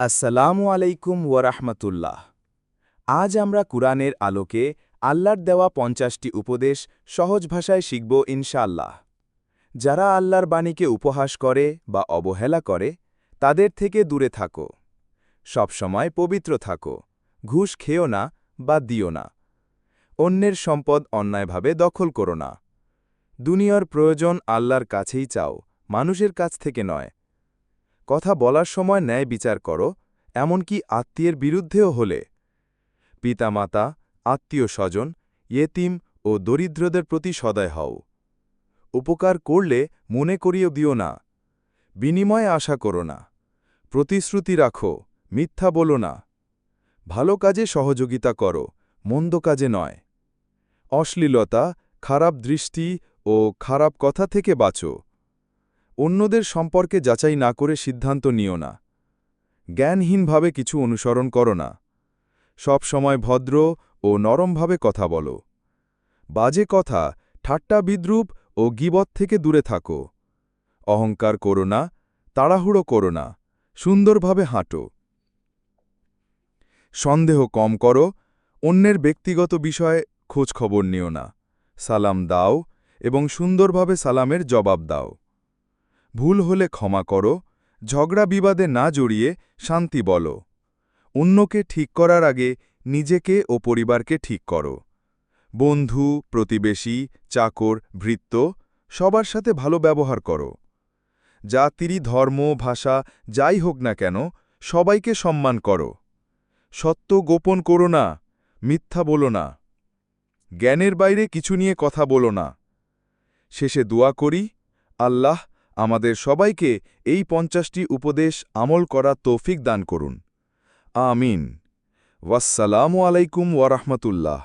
আসসালামু আলাইকুম ওয়ারাহমাতুল্লাহ। আজ আমরা কুরআনের আলোকে আল্লাহর দেওয়া পঞ্চাশটি উপদেশ সহজ ভাষায় শিখব ইনশাআল্লাহ। যারা আল্লাহর বাণীকে উপহাস করে বা অবহেলা করে, তাদের থেকে দূরে থাকো। সবসময় পবিত্র থাকো, ঘুষ খেও না বা দিও না। অন্যের সম্পদ অন্যায়ভাবে দখল করো না। দুনিয়ার প্রয়োজন আল্লাহর কাছেই চাও, মানুষের কাছ থেকে নয়। কথা বলার সময় ন্যায় বিচার করো, এমনকি আত্মীয়ের বিরুদ্ধেও হলে। পিতামাতা আত্মীয় স্বজন ইয়েতিম ও দরিদ্রদের প্রতি সদয় হও। উপকার করলে মনে করিয়ে দিও না। বিনিময়ে আশা করো না। প্রতিশ্রুতি রাখো, মিথ্যা বলো না। ভালো কাজে সহযোগিতা করো, মন্দ কাজে নয়। অশ্লীলতা, খারাপ দৃষ্টি ও খারাপ কথা থেকে বাঁচো। অন্যদের সম্পর্কে যাচাই না করে সিদ্ধান্ত নিও না। জ্ঞানহীনভাবে কিছু অনুসরণ করো না। সব সময় ভদ্র ও নরমভাবে কথা বলো। বাজে কথা, ঠাট্টা বিদ্রুপ ও গিবত থেকে দূরে থাকো। অহংকার করো না, তাড়াহুড়ো করো না, সুন্দরভাবে হাঁটো। সন্দেহ কম করো, অন্যের ব্যক্তিগত বিষয়ে খোঁজখবর নিও না। সালাম দাও এবং সুন্দরভাবে সালামের জবাব দাও। ভুল হলে ক্ষমা করো, ঝগড়া বিবাদে না জড়িয়ে শান্তি বলো। অন্যকে ঠিক করার আগে নিজেকে ও পরিবারকে ঠিক করো। বন্ধু, প্রতিবেশী, চাকর, ভৃত্য, সবার সাথে ভালো ব্যবহার করো। জাতিরি, ধর্ম, ভাষা যাই হোক না কেন, সবাইকে সম্মান করো। সত্য গোপন করো না, মিথ্যা বলো না। জ্ঞানের বাইরে কিছু নিয়ে কথা বলো না। শেষে দোয়া করি, আল্লাহ আমাদের সবাইকে এই পঞ্চাশটি উপদেশ আমল করা তৌফিক দান করুন। আমিন। ওয়াসালামু আলাইকুম ওয়ারহমতুল্লাহ